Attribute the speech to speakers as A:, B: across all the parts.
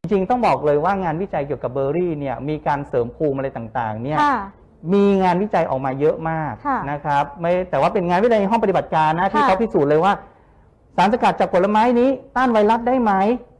A: จริงๆต้องบอกเลยว่างานวิจัยเกี่ยวกับเบอร์รี่เนี่ยมีการเสริมภูมิอะไรต่างๆเนี่ย
B: ค่ะ
A: มีงานวิจัยออกมาเยอะมาก
B: ค่ะ
A: นะครับไม่แต่ว่าเป็นงานวิจัยในห้องปฏิบัติการนะที่
B: ค่ะ
A: เขาพิสูจน์เลยว่า สารสกัดจากผลไม้นี้ ต้านไวรัสได้ไหม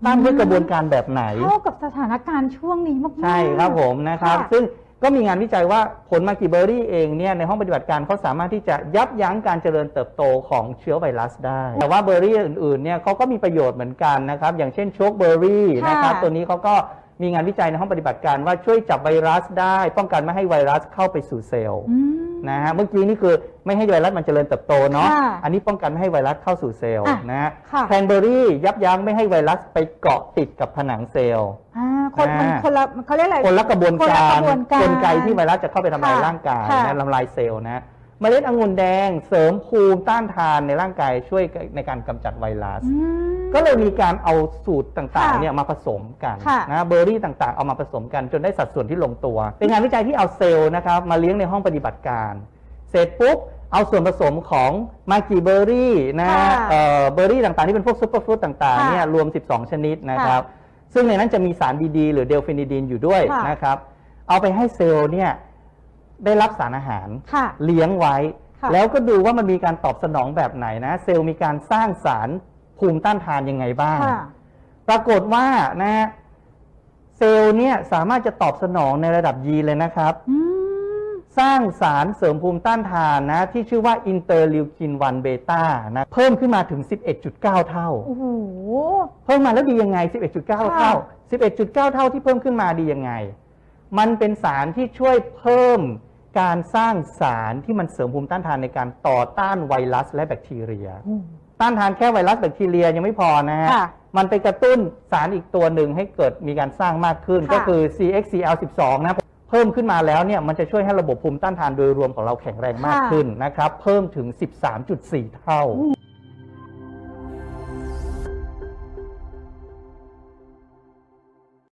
A: ต้านด้วย
B: อืม
A: กระบวนการแบบไหน
B: เข้ากับสถานการณ์ช่วงนี้มากๆ
A: ใช่ครับผมนะครับ
B: ค่ะ
A: ซึ่ง ก็มีงานวิจัยว่าผลมากิเบอร์รี่เองเนี่ยในห้องปฏิบัติการเขาสามารถที่จะยับยั้งการเจริญเติบโตของเชื้อไวรัสได้ แต่ว่าเบอร์รี่อื่นๆเนี่ยเขาก็มีประโยชน์เหมือนกันนะครับอย่างเช่นโชคเบอร์รี่นะครับ
B: ค่ะ
A: ตัวนี้เขาก็มีงานวิจัยในห้องปฏิบัติการว่าช่วยจับไวรัสได้ ป้องกันไม่ให้ไวรัสเข้าไปสู่เซลล์
B: อืม
A: นะฮะเมื่อกี้นี่คือไม่ให้ไวรัสมันเจริญเติบโตเนาะ
B: ค่ะ
A: อันนี้ป้องกันไม่ให้ไวรัสเข้าสู่เซลล์
B: อะ
A: นะฮะ
B: ค่ะ
A: แครนเบอร์รี่ยับยั้งไม่ให้ไวรัสไปเกาะติดกับผนังเซลล์
B: อ่า คนมัน
A: อ่า
B: คนละเขาเรียกอะไร
A: คนละกระบวน
B: คนละ
A: การ
B: กระบวนการ
A: กลไกที่ไวรัสจะเข้าไปทำลาย
B: ค่ะ
A: ร่างกาย
B: ค่ะ
A: นะทำลายเซลล์นะเมล็ดองุ่นแดงเสริมภูมิต้านทานในร่างกายช่วยในการกำจัดไวรัส
B: อืม
A: ก็เลยมีการเอาสูตรต่างๆ
B: ค่ะ
A: เนี่ยมาผสมกัน
B: ค่ะ
A: นะเบอร์รี่ต่างๆเอามาผสมกันจนได้สัดส่วนที่ลงตัว เป็นงานวิจัยที่เอาเซลล์นะครับมาเลี้ยงในห้องปฏิบัติการ เสร็จปุ๊บเอาส่วนผสมของมากีเบอร์รี่นะ
B: ค่ะ
A: เอ่อเบอร์รี่ต่างๆที่เป็นพวกซุปเปอร์ฟรุตต่างๆ
B: ค่ะ
A: เนี่ยรวม 12 ชนิดนะครับ ซึ่งในนั้นจะมีสารดีๆหรือเดลฟินิดีนอยู่ด้วย
B: ค่ะ
A: นะครับ เอาไปให้เซลล์เนี่ยได้รับสารอาหาร
B: ค่ะ
A: เลี้ยงไว้
B: ค่ะ
A: แล้วก็ดูว่ามันมีการตอบสนองแบบไหนนะ เซลล์มีการสร้างสารภูมิต้านทานยังไงบ้าง
B: ค่ะ
A: ปรากฏว่านะฮะเซลล์เนี่ยสามารถจะตอบสนองในระดับยีนเลยนะครับ
B: อืม
A: สร้างสารเสริมภูมิต้านทานนะ ที่ชื่อว่าอินเตอร์ลิวคิน1เบต้านะเพิ่มขึ้นมาถึง 11.9 เท่า
B: โอ้โห
A: เพิ่มมาแล้วดียังไง 11.9 เท่า 11.9 เท่าที่เพิ่มขึ้นมาดียังไง มันเป็นสารที่ช่วยเพิ่มการสร้างสารที่มันเสริมภูมิต้านทานในการต่อต้านไวรัสและแบคทีเรีย ต้านทานแค่ไวรัสแบคทีเรียยังไม่พอนะฮะ
B: ค่ะ
A: มันไปกระตุ้นสารอีกตัวหนึ่งให้เกิดมีการสร้างมากขึ้น
B: ค่ะ
A: ก็คือ CXCL12 นะ เพิ่มขึ้นมาแล้วเนี่ยมันจะช่วยให้ระบบภูมิต้านทานโดยรวมของเราแข็งแรงมากขึ้นนะครับ เพิ่มถึง 13.4 เท่า
B: อืม